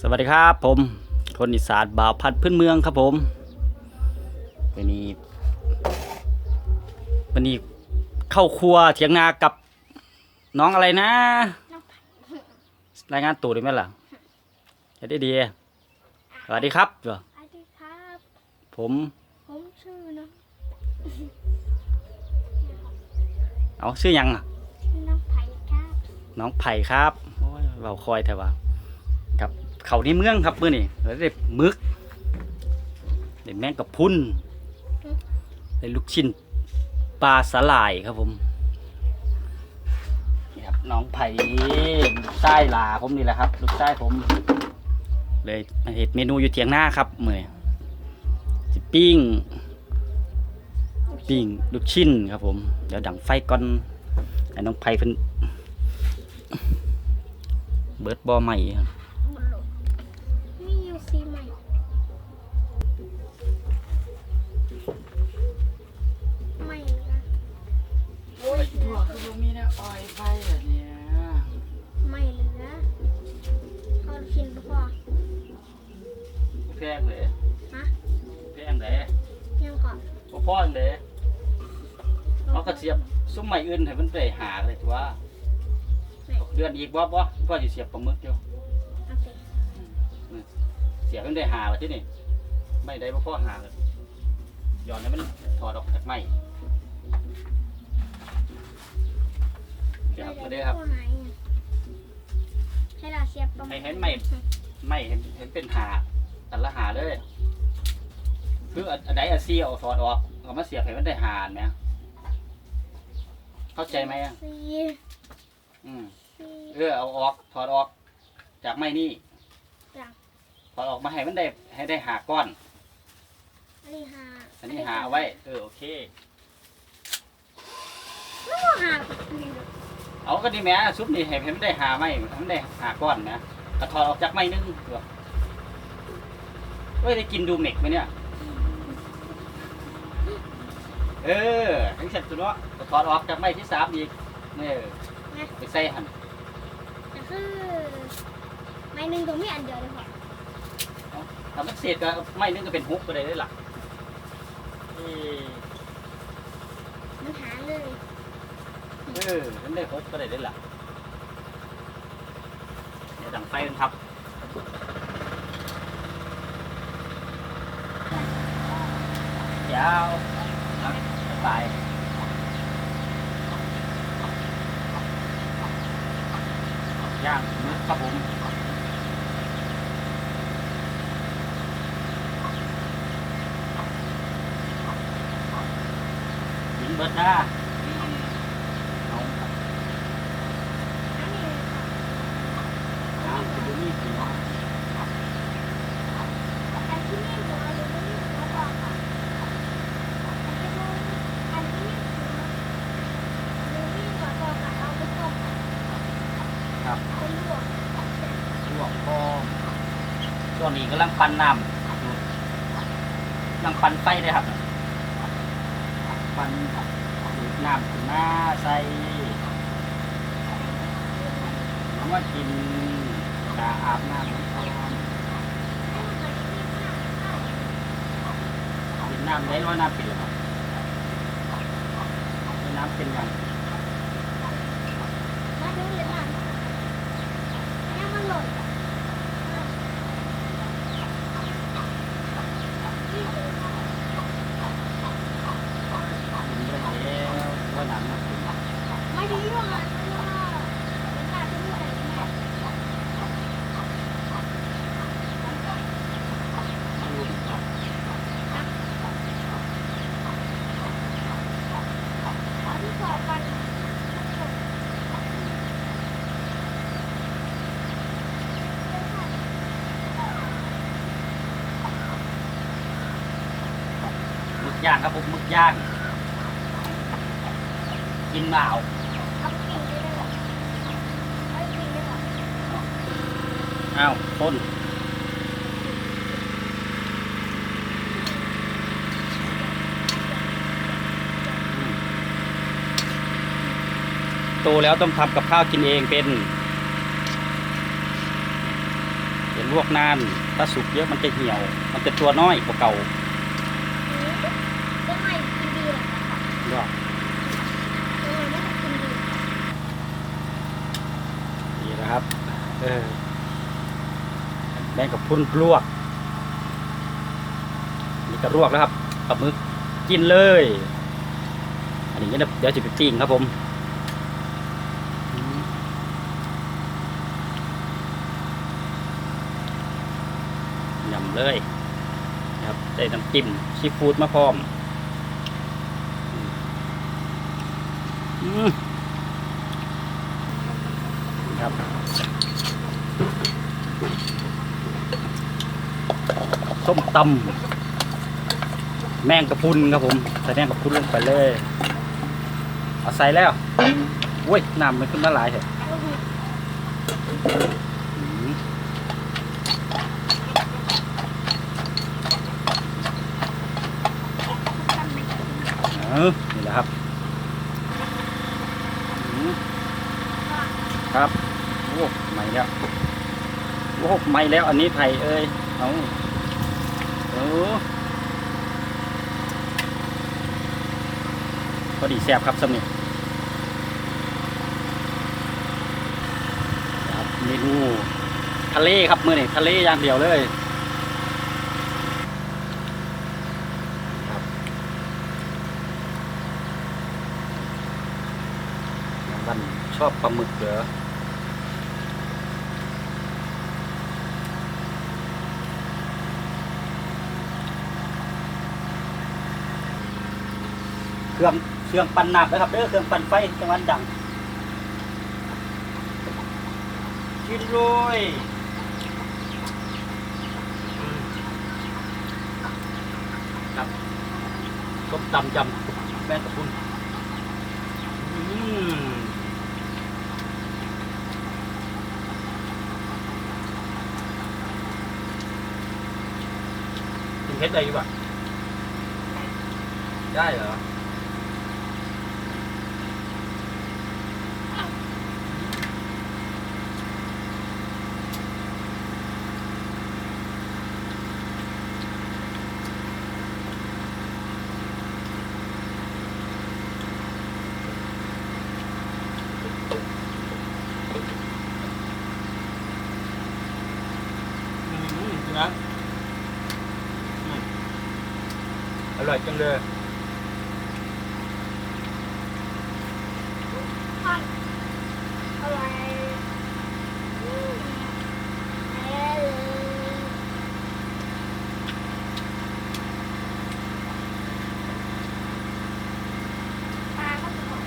สวัสดีครับผมคนอีสานบ่าวพัดพื้นเมืองครับผมวันนี้วันนี้เข้าครัวเถียงนากับน้องอะไรนะ รายงานตัวได้ไหมล่ะจะได้ดีสวัสดีครับสวัสดีครับ ผมผมชื่อน้องเอาชื่อหยังอะชื่อน้องไผ่ครับ น้องไผ่ครับโอ้ยเราคอยแต่ว่ากับ เขาในเมืองครับมื่อนี่แล้วได้มึกได้แมงกับพรุนได้ลูกชิ้นปลาสลายครับผมนี่ครับน้องไผ่ลูกไส้หลาผมนี่แหละครับ ลูกไส้ผม เลยมาเห็ดเมนูอยู่เถียงหน้าครับมื่อสิปิ้งปิ้งลูกชิ้นครับผม เดี๋ยวดังไฟก่อนให้น้องไผ่เพิ่นเบิร์ดบอใหม่ครับ คือมีนะออยไฟแบบเนี้ยไม่เหลือเขากินพอแพงเลยฮะแพงเลยยังก่อนพ่อพ่อเลยเขาก็เสียบซุ้มใหม่อื่นให้มันไปหาเลยตัวเดือนอีกบ่บ่พ่อจะเสียบปลาหมึกอยู่โอเคเสียบมันได้หาว่าที่นี่ไม่ได้บ่พ่อหาเลยย้อนให้มันถอดออกจากไม้ เดี๋ยวมาเด้อครับพวกไหนอะให้เราเสียบตรงให้เห็นไหม ไม่เห็นเห็นเป็นหาแต่ละหาเลย คืออันอันใดอันซีเอาถอดออกเอามาเสียบให้มันได้หาไหมเข้าใจไหมอะสี่อืมสี่เออเอาออกถอดออก จากไม้นี่จ้ะถอดออกมาให้มันได้ให้ได้หาก้อน อันนี้หาอันนี้หาเอาไว้ เออโอเค ไม่ต้องหา เอาก็ดีแหม่ซุปนี่ให้ให้มันได้หาไม้ให้มันได้หาก้อนนะก็ถอดออกจากไม้นึงตัวเฮ้ยได้กินดูเม็กไหมเนี่ย เออทั้งเสร็จตัวเนาะก็ถอดออกจากไม้ที่สามอีกเนี่ยไปใส่หันแต่คือไม้หนึ่งตรงนี้อันเดียวเลยพอถ้ามันเศษก็ไม้นึงก็เป็นฮุกก็ได้เลยล่ะเออมันหาเลย เออมันได้ฮุกก็ได้เลยล่ะเดี๋ยวดังไฟมันทับยาวนะไปย่างมึกครับผมหญิงเบิดน้าเอา อันนี้เลยค่ะ น้ำจะดูนี่สิ อันที่นี่หัวหรือไม่มีหัวบอกค่ะอันที่นู้นอันที่นี่หัวหรือมีหัวบอกค่ะเอาไปต้ม ครับ เป็นลวก ลวกพอช่วงนี้กำลังปั่นน้ำกำลังปั่นไฟเลยครับ ปั่นน้ำขึ้นมาใส่น้ำมากินกาอาบน้ำกินน้ำได้ร้อยน้ำเป็นหรือเปล่านน้ำเป็นยัง มาดูเลยค่ะยังมันหล่นที่ดู กินได้แล้วว่าน้ำมากิน ไม่ดีหรอกค่ะไม่ว่าเป็นการที่ไม่ได้แม่ เอาที่สอบกัน ห มึกย่างครับผมหมึกย่าง กินเปล่าไปกินได้เลยเหรอเอาไปกินได้เหรอ อ้าว ต้นโตแล้วต้องทำกับข้าวกินเองเป็น เป็นลวกนานถ้าสุกเยอะมันจะเหี่ยว มันจะตัวน้อยกว่าเก่าก็ไม่กินดีหรอกค่ะก็ก็ไม่ได้กินดีนี่นะครับ เออ แมงกับพรุนลวกนี่ก็ลวกแล้วครับปลาหมึกกินเลย อันนี้เดี๋ยวเดี๋ยวจะไปปิ้งครับผมอืมยำเลยนะครับได้น้ำจิ้มซีฟู้ดมาพร้อม อืมครับ ส้ม ตำแมงกระพุนครับผมใส่แมงกระพุนลงไปเลยเอาใส่แล้วโอ้ยน้ำมันขึ้นมาหลายเถอะอืมเออนี่แหละครับครับโอ้ใหม่แล้วโอ้ใหม่แล้วอันนี้ไผ่เอ้ยเอา พอดีแซ่บครับสำนีครับเมนูทะเลครับมือนี่ทะเลอย่างเดียวเลยครับวันชอบปลาหมึกเหรอ เครื่องเครื่องปั่นน้ำนะครับเด้อเครื่องปั่นไฟจังหวัดดังกินเลยครับส้มตำยำแม่งกะพุนอืมกินเพชรได้ปะได้เหรอมนะอืม อร่อยจังเลย ทอดอร่อยอืมเออปลาก็สด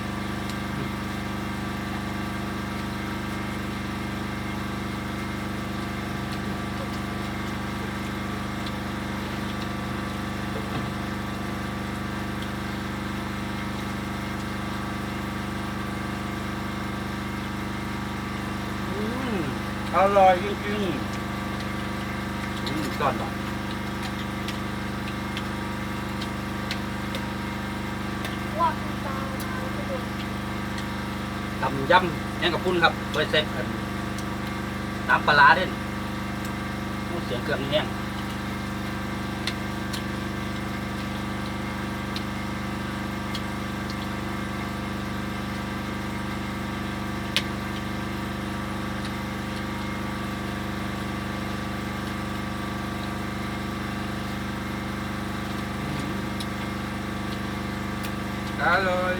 อืม อร่อยจริงๆอืมก่อนก่อนว่าปลาสะดวกทำยำแห้งกับพุ่นครับโดยเซ็ตน้ำปลาร้าเด่นโอ้เสียงเครื่องแห้ง ร่อย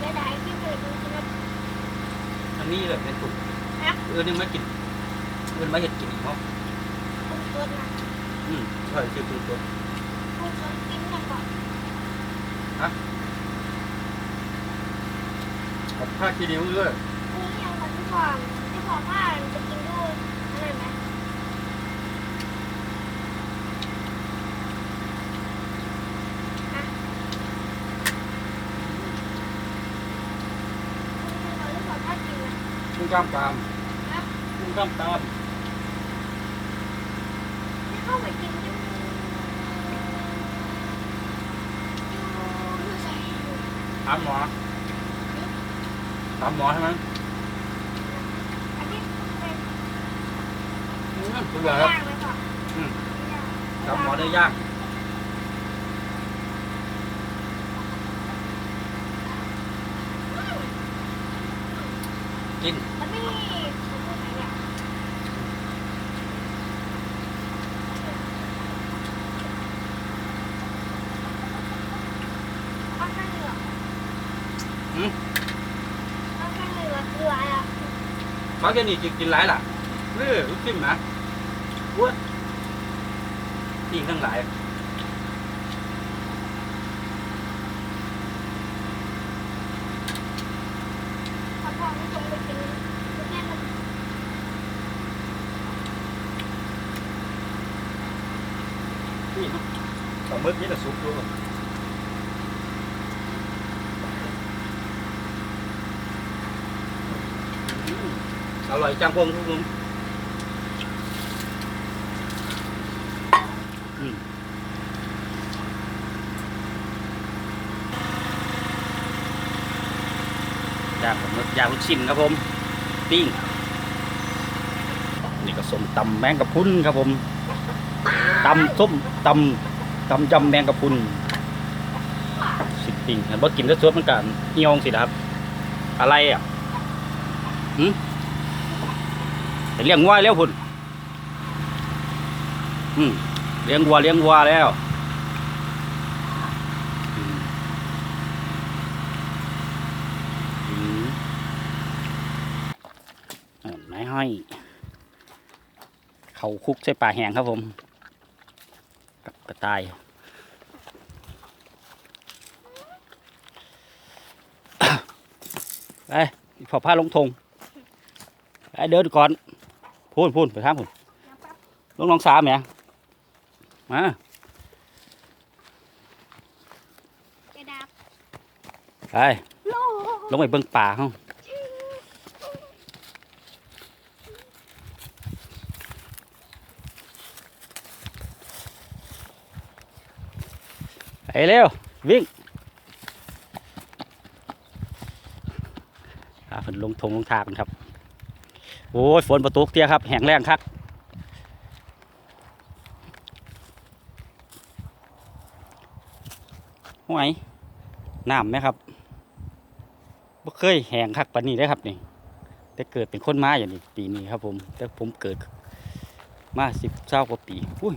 และได้ที่เคยดูสนับอันนี้เลยเป็นตุกฮะเออนี่มากินเออมาเห็ดกินอีกเนาะคุณสดนะอืมใช่คือคือตัวคุณสดกินกันก่อนกับผ้าคีริ้วด้วยนี่ยังมาที่ก่อนที่ก่อนว่าจะกินด้วยอะไรไหมฮะคุณที่ก่อนที่ก่อนว่ากินไหม กุ้งกล้ามตามฮะกุ้งกล้ามตามที่เข้าไปกินที่อยู่อยู่ใส่อยู่ถามหมอตามหมอใช่ไหมอันนี้เป็นอืมสุดยอดครับย่างเลยค่ะอืมย่างตามหมอได้ยากกิน มันไม่ผมพูดไหนเนี่ยเอาข้างเหนือ อืม เอาข้างเหนือคืออะไรอะ เขาแค่นี้กินกินหลายล่ะเออลูกจิ้มนะอ้วนกินทั้งหลายเขาบอกไม่ตรงไปกินแค่มันนี่เนาะปลาหมึกนี่แหละสุกด้วย อร่อยจังพงทุกคนอืมย่างปลาหมึกย่างลูกชิ้นครับผมปิ้งนี่ก็ส้มตำแมงกะพุนครับผมตำส้มตำตำยำแมงกะพุนสิปิ้งเห็นบ่กินแล้วสดมันก็เหี่ยวสิครับ อะไรอะหืม ไปเลี้ยงวัวแล้วพุ่นเลี้ยงวัวเลี้ยงวัวแล้วอืมอืมอ่าไม้ห้อย เขาคุกใส่ปลาแห้งครับผมกับกระต่ายไปพอผ้าลงทงไปเดินก่อน พูนพูนไปทางพูนน้ำปั๊บลงน้องสามแหมมากระดาไปลงไปเบิ่งป่าเฮาไปเร็ว วิ่งอ่าเพิ่นลงทงลงทางครับ โอ้ยฝนประตูเตี้ยครับ แห้งแรงครับห่วยน้ำไหมครับบ่เคยแห้งคักปานนี้ได้อครับนี่แต่เกิดเป็นคนมาอย่างนี้ปีนี้ครับ ผม แต่ผมเกิดมาสิบเจ้ากว่าปีอุ้ย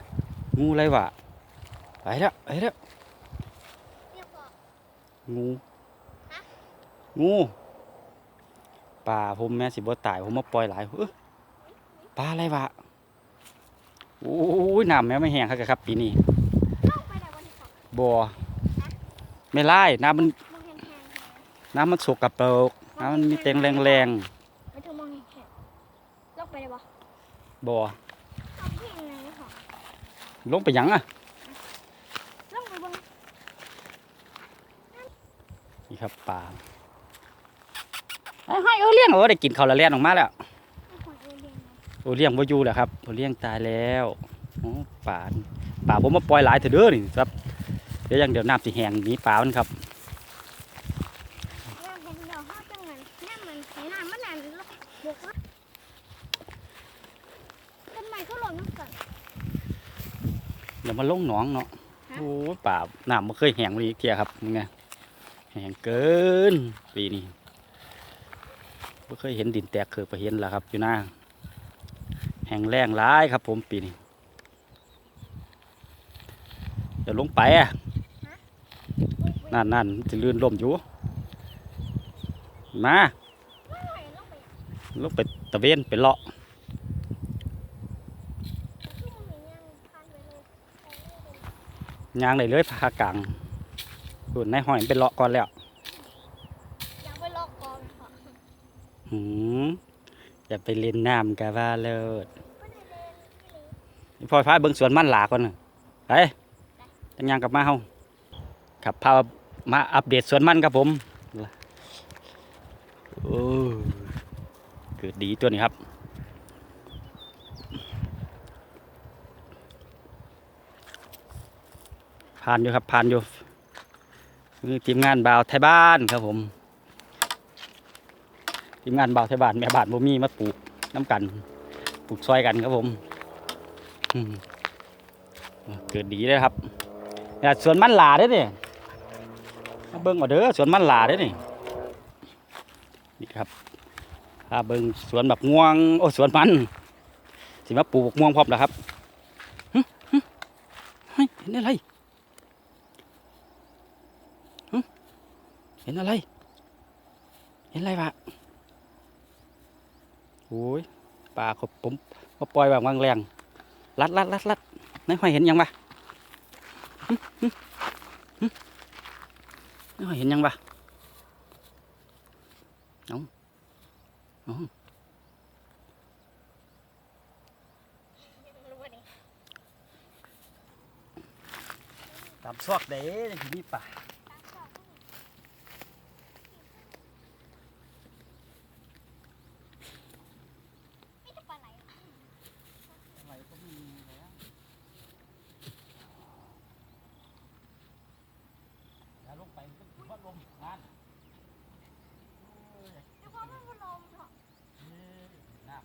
งูอะไรวะไปแล้วไปแล้วเรียกบอกงูฮะงู ป่าผมแม่สิบ่ตายผมมาปล่อยหลายเอ้ยปลาอะไรวะโอ้ยน้ำแม่ไม่แห้งครับครับ ปีนี้เข้าไปไหนวันที่สองบ่ไม่ไล่น้ำมันมองเห็นแหงน้ำมันสกปรกน้ำมันมีเต็งแรงไม่ถึงมองเห็นแหงลงไปได้ปะๆบ่เอาพี่ยังไงไม่พอลงไปหยังอะลงไปบนนี่ครับปลา ไอ้ให้เออเลี้ยงเออได้กินเขาละเลี้ยงออกมาแล้วโอเลี้ยงบ่อยู่แล้วครับโอเลี้ยงตายแล้วป่าป่าผมมาปล่อยหลายเถอะเด้อนี่ครับเดี๋ยวยังเดี๋ยวน้ำสิแหงหนีป่ามันครับเดี๋ยวมาลุ่มหนองหนองเนาะโอ้ป่าน้ำมันเคยแห้งเลยเทียครับมึงไงแหงเกินปีนี้ ไม่เคยเห็นดินแตกเคยไปเห็นแล้วครับอยู่หน้าแห้งแรงร้ายครับผมปีนี้เดี๋ยวลงไปอะนั่นนั่นจะลื่นล่มอยู่ มาลงไปลงไปตะเวนไปเลาะคือมันมียังพันไปเลยยางได้เลยพากลางดูนในห้อยมันไปเลาะก่อนแล้ว อยากไปลอกกองค่ะ หืมอย่าไปเล่นน้ำกะว่าเลิศไม่ได้เล่นพี่หลีพลอยฟ้าเบิ่งสวนมันหลาก่อนน่ะไปจังยางกลับมาเฮาครับพามาอัปเดตสวนมันครับผมโอ้เกิดดีตัวนี้ครับผ่านอยู่ครับผ่านอยู่ทีมงานบ่าวไทยบ้านครับผม ทีมงานบ่าวไทยบ้านแม่บ้านบ่มีมาปลูกน้ำกันปลูกซอยกันครับผมเกิดดีเลยครับเนี่ยสวนมันหลาเด้อนี่มาเบิ่งเอาเด้อสวนมันหลาเด้อนี่นี่ครับพาเบิ่งสวนแบบม่วงโอ้สวนมันสิมาปลูกม่วงพร้อมแล้วครับเฮ้ยเห็นอะไรเห็นอะไร เห็นอะไรวะ โอ้ยปลาขาผมมาปล่อยแบบวางแรงลัดลัดลัดลัดนายหอยเห็นยังปะหึหึหึนายหอยเห็นยังปะเอาเอาตามซอกเด้ที่นี่ป่า นี่จะปลาไหล อะไรก็มีแล้วอย่าลงไปมั นก็พัดลมงาน เดี๋ยวพอมันพัดลมเถอะ นี่น้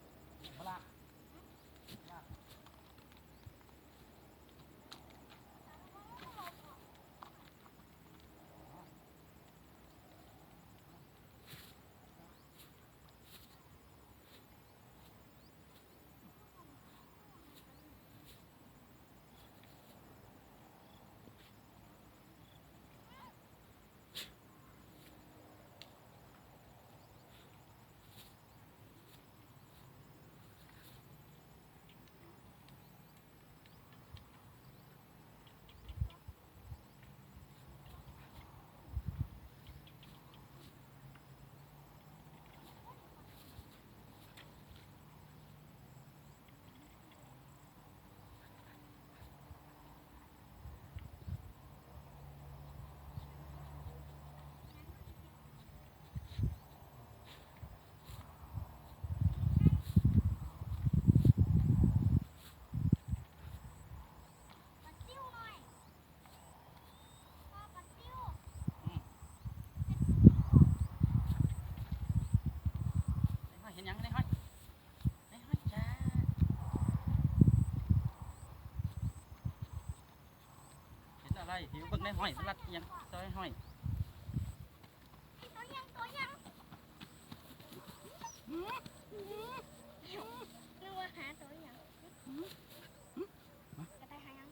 ำมาละน้ำ ปลาซิ่วหน่อยพ่อปลาซิ่ว เห็นยังไงห้อยไอ้ห้อยจ้า เห็นอะไรหิวเบิ่งในห้อยมันรัดอิหยังซอยห้อยตัวยังตัวยังนึกว่าหาตัวยังกระต่ายหายัง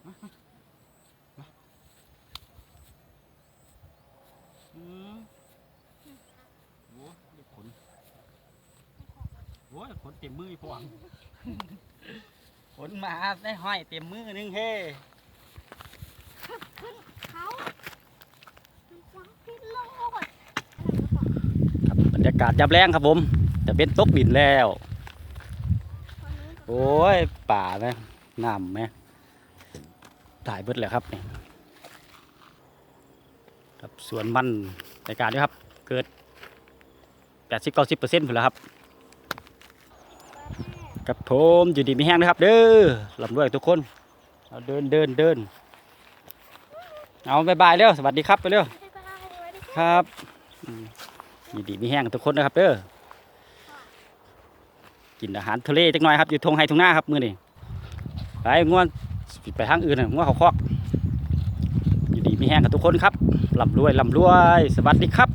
อืมโอ้ยขนโอ้ยขนเต็มมืออีพวงขนมาได้ห้อยเต็มมือหนึงเฮ้ เขาวังพิษโลด ครับบรรยากาศยับแรงครับผม จะเป็นตกดินแล้ว โอ้ยป่าไหมน้ำไหมตายเบิดเลยครับนี่ครับสวนมันในการนี้ครับเกิดแปดสิบเก้าสิบเปอร์เซ็นต์แล้วครับกับผมอยู่ดีมีแห้งนะครับ เด้อลำด้วยทุกคนเอาเดินเดินเดินเอาบายบายเร็วสวัสดีครับไปเร็วครับ ยินดีมีแห้งทุกคนนะครับเด้อกินอาหารทะเลจักหน่อยครับอยู่ทงไฮทงหน้าครับมือนี่ไปง่วนไปทางอื่นนะง่วนเขาคอกอยู่ดีมีแห้งกับทุกคนครับลำรวยลำรวย สวัสดีครับ